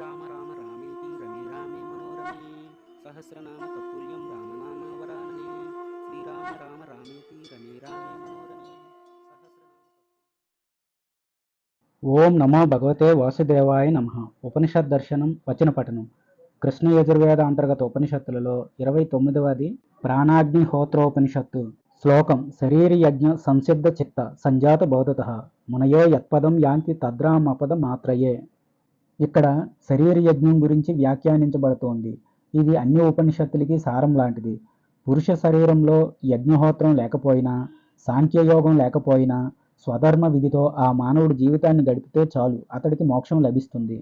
రామ రామ రామేతి రమే రామే మనోరమే సహస్రనామ తత్తుల్యం రామనామ వరాననే శ్రీరామ రామ రామేతి రమే రామే మనోరమే ఓం నమో భగవతే వాసుదేవాయ నమ ఉపనిషత్ దర్శనం వచన పఠనం కృష్ణ యజుర్వేద అంతర్గత ఉపనిషత్తులలో ఇరవై తొమ్మిదవది ప్రాణాగ్నిహోత్రోపనిషత్తు. శ్లోకం శరీరయజ్ఞ సంసిద్ధ చిత్త సంజాత బోధత. మునయో యత్పదం యాంతి తద్రామపద మాత్రయే. ఇక్కడ శరీర యజ్ఞం గురించి వ్యాఖ్యానించబడుతోంది. ఇది అన్ని ఉపనిషత్తులకి సారం లాంటిది. పురుష శరీరంలో యజ్ఞహోత్రం లేకపోయినా సాంఖ్యయోగం లేకపోయినా స్వధర్మ విధితో ఆ మానవుడి జీవితాన్ని గడిపితే చాలు అతడికి మోక్షం లభిస్తుంది.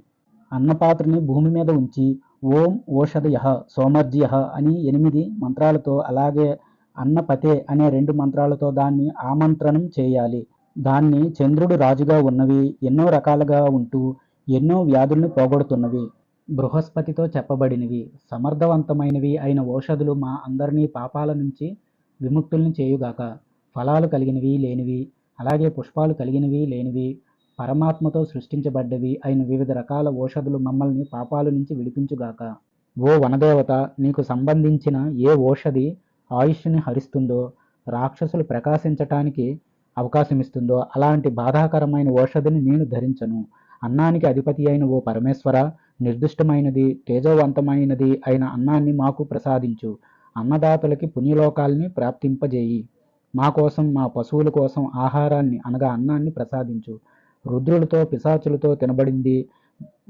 అన్నపాత్రని భూమి మీద ఉంచి ఓం ఓషధయ సోమర్జ్య అని ఎనిమిది మంత్రాలతో అలాగే అన్నపతే అనే రెండు మంత్రాలతో దాన్ని ఆమంత్రణం చేయాలి. దాన్ని చంద్రుడు రాజుగా ఉన్నవి ఎన్నో రకాలుగా ఉంటూ ఎన్నో వ్యాధులను పోగొడుతున్నవి. బృహస్పతితో చెప్పబడినవి. సమర్థవంతమైనవి అయిన ఔషధులు మా అందరినీ పాపాల నుంచి విముక్తుల్ని చేయుగాక. ఫలాలు కలిగినవి లేనివి అలాగే పుష్పాలు కలిగినవి లేనివి పరమాత్మతో సృష్టించబడ్డవి అయిన వివిధ రకాల ఓషధులు మమ్మల్ని పాపాల నుంచి విడిపించుగాక. ఓ వనదేవత నీకు సంబంధించిన ఏ ఓషధి ఆయుష్ని హరిస్తుందో రాక్షసులు ప్రకాశించటానికి అవకాశమిస్తుందో అలాంటి బాధాకరమైన ఓషధిని నేను ధరించను. అన్నానికి అధిపతి అయిన ఓ పరమేశ్వర నిర్దిష్టమైనది తేజోవంతమైనది అయిన అన్నాన్ని మాకు ప్రసాదించు. అన్నదాతలకి పుణ్యలోకాల్ని ప్రాప్తింపజేయి. మా కోసం మా పశువుల కోసం ఆహారాన్ని అనగా అన్నాన్ని ప్రసాదించు. రుద్రులతో పిశాచులతో తినబడింది.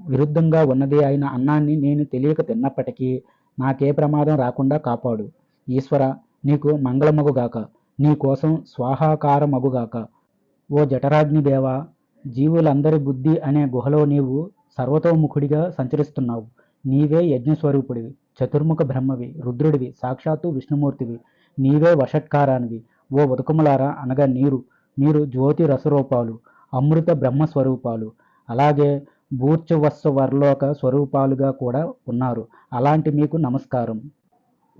విరుద్ధంగా ఉన్నది అయిన అన్నాన్ని నేను తెలియక తిన్నప్పటికీ నాకే ప్రమాదం రాకుండా కాపాడు. ఈశ్వర నీకు మంగళమగుగాక. నీ కోసం స్వాహాకారమగుగాక. ఓ జఠరాజ్ని దేవా జీవులందరి బుద్ధి అనే గుహలో నీవు సర్వతోముఖుడిగా సంచరిస్తున్నావు. నీవే యజ్ఞస్వరూపుడివి చతుర్ముఖ బ్రహ్మవి రుద్రుడివి సాక్షాత్తు విష్ణుమూర్తివి. నీవే వషట్కారానివి. ఓ ఉదకములారా అనగా నీరు. మీరు జ్యోతి రసరూపాలు అమృత బ్రహ్మ స్వరూపాలు అలాగే భూర్చవస్వ వర్లోక స్వరూపాలుగా కూడా ఉన్నారు. అలాంటి మీకు నమస్కారం.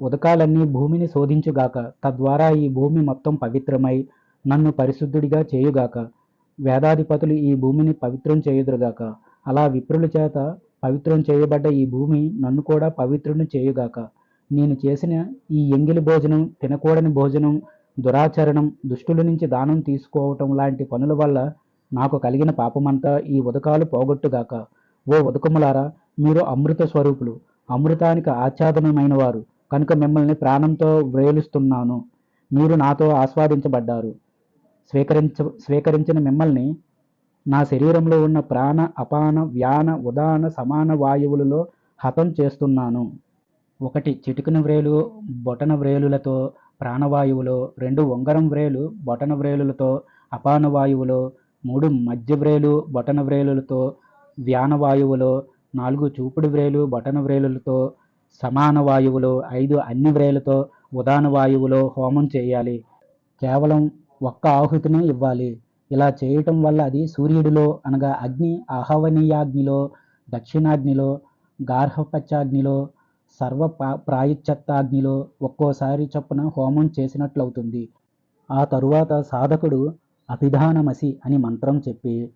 ఉదకాలన్నీ భూమిని శోధించుగాక తద్వారా ఈ భూమి మొత్తం పవిత్రమై నన్ను పరిశుద్ధుడిగా చేయుగాక వేదాధిపతులు ఈ భూమిని పవిత్రం చేయుదురుగాక. అలా విప్రుల చేత పవిత్రం చేయబడ్డ ఈ భూమి నన్ను కూడా పవిత్రుని చేయుగాక. నేను చేసిన ఈ ఎంగిలి భోజనం తినకూడని భోజనం దురాచరణం దుష్టుల నుంచి దానం తీసుకోవటం లాంటి పనుల వల్ల నాకు కలిగిన పాపమంతా ఈ ఉదకాలు పోగొట్టుగాక. ఓ ఉదకములారా మీరు అమృత స్వరూపులు. అమృతానికి ఆచ్ఛాదనమైన వారు కనుక మిమ్మల్ని ప్రాణంతో వ్రేలుస్తున్నాను. మీరు నాతో ఆస్వాదించబడ్డారు. స్వీకరించ స్వీకరించిన మిమ్మల్ని నా శరీరంలో ఉన్న ప్రాణ అపాన వ్యాన ఉదాన సమాన వాయువులలో హతం చేస్తున్నాను. ఒకటి చిటికన వ్రేలు బొటన వ్రేలులతో ప్రాణవాయువులో రెండు ఉంగరం వ్రేలు బొటన వ్రేలులతో అపాన వాయువులో మూడు మధ్య వ్రేలు బొటన వ్రేలులతో వ్యానవాయువులో నాలుగు చూపుడు వ్రేలు బొటన వ్రేలులతో సమాన వాయువులో ఐదు అన్ని వ్రేలతో ఉదాన వాయువులో హోమం చేయాలి. కేవలం ఒక్క ఆహుతిని ఇవ్వాలి. ఇలా చేయటం వల్ల అది సూర్యుడిలో అనగా అగ్ని ఆహవనీయాగ్నిలో దక్షిణాగ్నిలో గార్హపత్యాగ్నిలో సర్వ ప్రా- ప్రాయశ్చత్తాగ్నిలో ఒక్కోసారి చొప్పున హోమం చేసినట్లవుతుంది. ఆ తరువాత సాధకుడు అభిధానమసి అని మంత్రం చెప్పి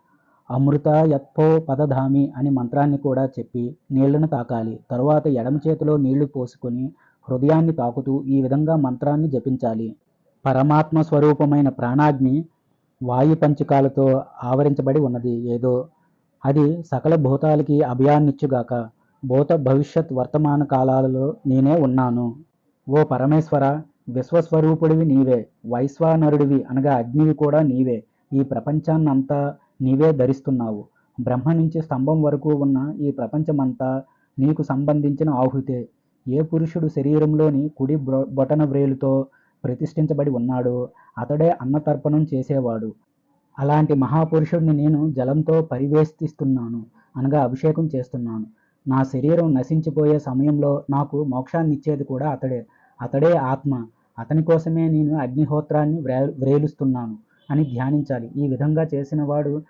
అమృత యత్పో పదధామి అని మంత్రాన్ని కూడా చెప్పి నీళ్ళను తాకాలి. తరువాత ఎడమ చేతిలో నీళ్ళు పోసుకొని హృదయాన్ని తాకుతూ ఈ విధంగా మంత్రాన్ని జపించాలి. పరమాత్మ స్వరూపమైన ప్రాణాగ్ని వాయు పంచకాలతో ఆవరించబడి ఉన్నది. ఏదో అది సకల భూతాలకి అభయాన్నిచ్చుగాక భూత భవిష్యత్ వర్తమాన కాలాలలో నేనే ఉన్నాను. ఓ పరమేశ్వర విశ్వస్వరూపుడివి నీవే వైశ్వానరుడివి అనగా అగ్నివి కూడా నీవే. ఈ ప్రపంచాన్నంతా నీవే ధరిస్తున్నావు. బ్రహ్మ నుంచి స్తంభం వరకు ఉన్న ఈ ప్రపంచమంతా నీకు సంబంధించిన ఆహుతే. ఏ పురుషుడు శరీరంలోని కుడి బొటన వ్రేలుతో ప్రతిష్ఠించబడి ఉన్నాడో. అతడే అన్నతర్పణం చేసేవాడు. అలాంటి మహాపురుషుడిని నేను జలంతో పరివేష్టిస్తున్నాను. అనగా అభిషేకం చేస్తున్నాను. నా శరీరం నశించిపోయే సమయంలో నాకు మోక్షాన్ని ఇచ్చేది కూడా అతడే. అతడే ఆత్మ. అతని కోసమే నేను అగ్నిహోత్రాన్ని వ్రే వ్రేలుస్తున్నాను అని ధ్యానించాలి. ఈ విధంగా చేసిన వాడు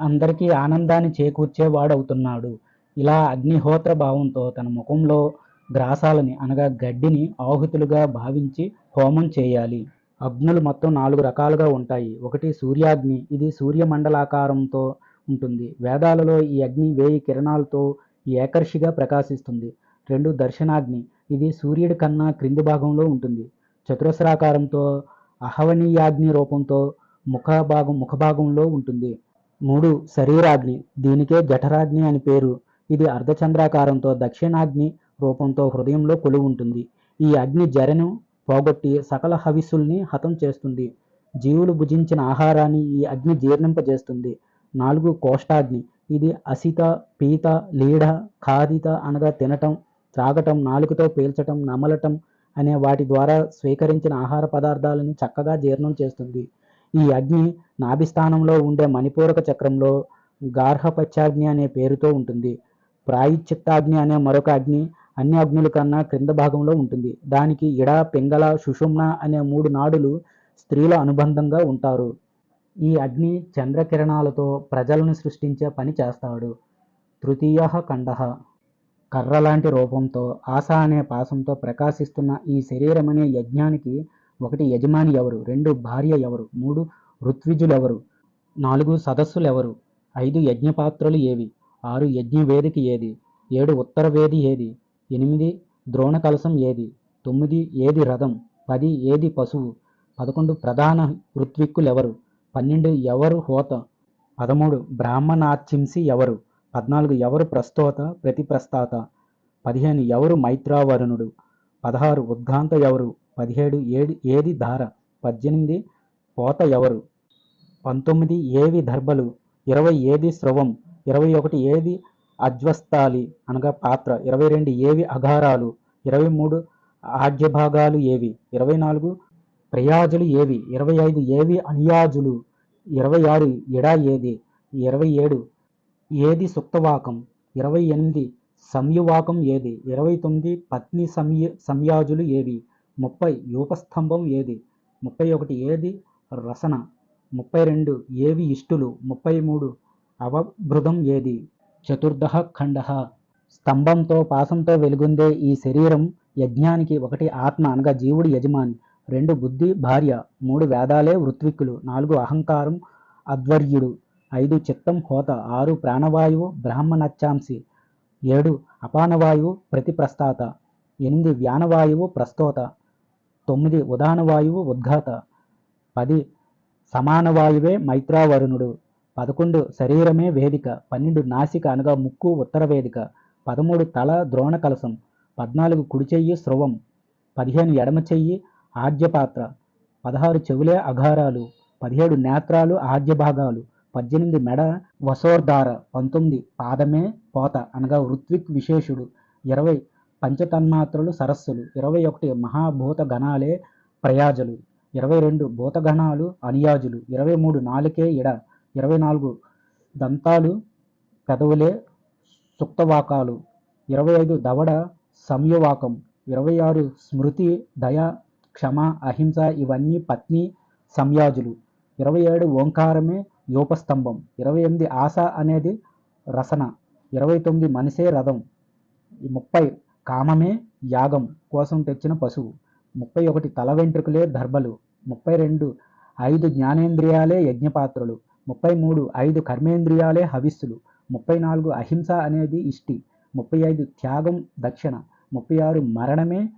అందరికీ ఆనందాన్ని చేకూర్చేవాడవుతున్నాడు. ఇలా అగ్నిహోత్ర భావంతో తన ముఖంలో గ్రాసాలని అనగా గడ్డిని ఆహుతులుగా భావించి హోమం చేయాలి. అగ్నులు మొత్తం నాలుగు రకాలుగా ఉంటాయి. ఒకటి సూర్యాగ్ని ఇది సూర్యమండలాకారంతో ఉంటుంది. వేదాలలో ఈ అగ్ని వేయి కిరణాలతో ఏకర్షిగా ప్రకాశిస్తుంది. రెండు దర్శనాగ్ని ఇది సూర్యుడి కన్నా క్రింది భాగంలో ఉంటుంది. చతురస్రాకారంతో అహవనీయాగ్ని రూపంతో ముఖభాగం ముఖభాగంలో ఉంటుంది. మూడు శరీరాగ్ని దీనికే జఠరాగ్ని అని పేరు. ఇది అర్ధచంద్రాకారంతో దక్షిణాగ్ని రూపంతో హృదయంలో కొలువు ఉంటుంది. ఈ అగ్ని జరను పోగొట్టి సకల హవిస్సుల్ని హతం చేస్తుంది. జీవులు భుజించిన ఆహారాన్ని ఈ అగ్ని జీర్ణింపజేస్తుంది. నాలుగు కోష్టాగ్ని. ఇది అసిత పీత లీఢ ఖాదిత అనగా తినటం త్రాగటం నాలుకతో పీల్చటం నమలటం అనే వాటి ద్వారా స్వీకరించిన ఆహార పదార్థాలని చక్కగా జీర్ణం చేస్తుంది. ఈ అగ్ని నాభిస్థానంలో ఉండే మణిపూరక చక్రంలో గార్హపత్యాగ్ని అనే పేరుతో ఉంటుంది. ప్రాయిచిత్తాగ్ని అనే మరొక అగ్ని అన్ని అగ్నుల కన్నా క్రింద భాగంలో ఉంటుంది. దానికి ఇడ పింగళ సుషుమ్న అనే మూడు నాడులు స్త్రీల అనుబంధంగా ఉంటారు. ఈ అగ్ని చంద్రకిరణాలతో ప్రజలను సృష్టించే పని చేస్తాడు. తృతీయ ఖండ. కర్ర లాంటి రూపంతో ఆశ అనే పాసంతో ప్రకాశిస్తున్న ఈ శరీరం అనే యజ్ఞానికి ఒకటి యజమాని ఎవరు? రెండు భార్య ఎవరు? మూడు ఋత్విజులెవరు? నాలుగు సదస్సులు ఎవరు ఐదు యజ్ఞపాత్రలు ఏవి? ఆరు యజ్ఞవేదిక ఏది? ఏడు ఉత్తర వేది ఏది? ఎనిమిది ద్రోణ కలశం ఏది? తొమ్మిది ఏది రథం? పది ఏది పశువు? పదకొండు ప్రధాన ఋత్విక్కులెవరు? పన్నెండు ఎవరు హోత? పదమూడు బ్రాహ్మణాచింసి ఎవరు? పద్నాలుగు ఎవరు ప్రస్తోత ప్రతిప్రస్తాత పదిహేను ఎవరు మైత్రావరుణుడు? పదహారు ఉద్గాంత ఎవరు? పదిహేడు ఏది ఏది ధార? పద్దెనిమిది పోత ఎవరు? పంతొమ్మిది ఏవి దర్భలు? ఇరవై ఏది స్రవం? ఇరవై ఒకటి ఏది అజ్వస్తాలి అనగా పాత్ర. ఇరవై రెండు ఏవి అఘారాలు? ఇరవై మూడు ఆజ్యభాగాలు ఏవి? ఇరవై నాలుగు ప్రయాజులు ఏవి? ఇరవై ఐదు ఏవి అనియాజులు? ఇరవై ఆరు ఎడా ఏది? ఇరవై ఏడు ఏది సుక్తవాకం ఇరవై ఎనిమిది సంయువాకం ఏది? ఇరవై తొమ్మిది పత్ని సంయ సంయాజులు ఏవి? ముప్పై యూపస్తంభం ఏది? ముప్పై ఒకటి ఏది రసన? ముప్పై రెండు ఏవి ఇష్టులు? ముప్పై మూడు అవభృదం ఏది? చతుర్దశ ఖండ. స్తంభంతో పాసంతో వెలుగుందే ఈ శరీరం యజ్ఞానికి ఒకటి ఆత్మ అనగా జీవుడి యజమాని రెండు బుద్ధి భార్య మూడు వేదాలే ఋత్విక్కులు నాలుగు అహంకారం అధ్వర్యుడు ఐదు చిత్తం హోత ఆరు ప్రాణవాయువు బ్రాహ్మణచ్చాంసి ఏడు అపానవాయువు ప్రతిప్రస్తాత ఎనిమిది వ్యానవాయువు ప్రస్తోత తొమ్మిది ఉదానవాయువు ఉద్ఘాత పది సమానవాయువే మైత్రావరుణుడు. పదకొండు శరీరమే వేదిక పన్నెండు నాసిక అనగా ముక్కు ఉత్తర వేదిక పదమూడు తల ద్రోణ కలసం పద్నాలుగు కుడి చెయ్యి స్రవం పదిహేను ఎడమ చెయ్యి ఆద్యపాత్ర పదహారు చెవులే అఘారాలు పదిహేడు నేత్రాలు ఆద్య భాగాలు పద్దెనిమిది మెడ వసోర్ధార పంతొమ్మిది పాదమే పోత అనగా ఋత్విక్ విశేషుడు ఇరవై పంచతన్మాత్రలు సరస్సులు ఇరవై ఒకటి మహాభూత గణాలే ప్రయాజులు ఇరవై రెండు భూతగణాలు అనియాజులు ఇరవై మూడు నాలుకే ఇడ ఇరవై నాలుగు దంతాలు పెదవులే సుక్తవాకాలు ఇరవై ఐదు దవడ సంయవాకం. ఇరవై ఆరు స్మృతి దయ క్షమ అహింస ఇవన్నీ పత్ని సంయాజులు. ఇరవై ఏడు ఓంకారమే యోపస్తంభం. ఇరవై ఎనిమిది ఆశ అనేది రసన. ఇరవై తొమ్మిది మనసే రథం. ముప్పై కామమే యాగం కోసం తెచ్చిన పశువు. ముప్పై ఒకటి తల వెంట్రుకలే దర్భలు ముప్పై రెండు ఐదు జ్ఞానేంద్రియాలే యజ్ఞపాత్రలు. ముప్పై మూడు ఐదు కర్మేంద్రియాలే హవిస్సులు. ముప్పై నాలుగు అహింస అనేది ఇష్టి. ముప్పై ఐదు త్యాగం దక్షిణ. ముప్పై ఆరు మరణమే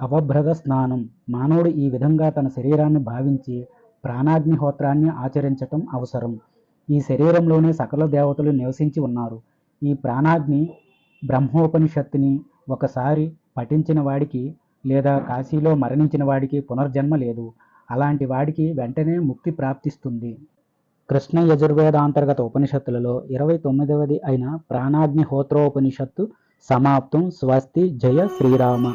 అవభ్రద స్నానం. మానవుడు ఈ విధంగా తన శరీరాన్ని భావించి ప్రాణాగ్నిహోత్రాన్ని ఆచరించటం అవసరం. ఈ శరీరంలోనే సకల దేవతలు నివసించి ఉన్నారు. ఈ ప్రాణాగ్ని బ్రహ్మోపనిషత్తుని ఒకసారి పఠించిన వాడికి లేదా కాశీలో మరణించిన వాడికి పునర్జన్మ లేదు. అలాంటి వాడికి వెంటనే ముక్తి ప్రాప్తిస్తుంది. కృష్ణ యజుర్వేదాంతర్గత ఉపనిషత్తులలో ఇరవై తొమ్మిదవది అయిన ప్రాణాగ్నిహోత్రోపనిషత్తు సమాప్తం. స్వస్తి. జయ శ్రీరామ.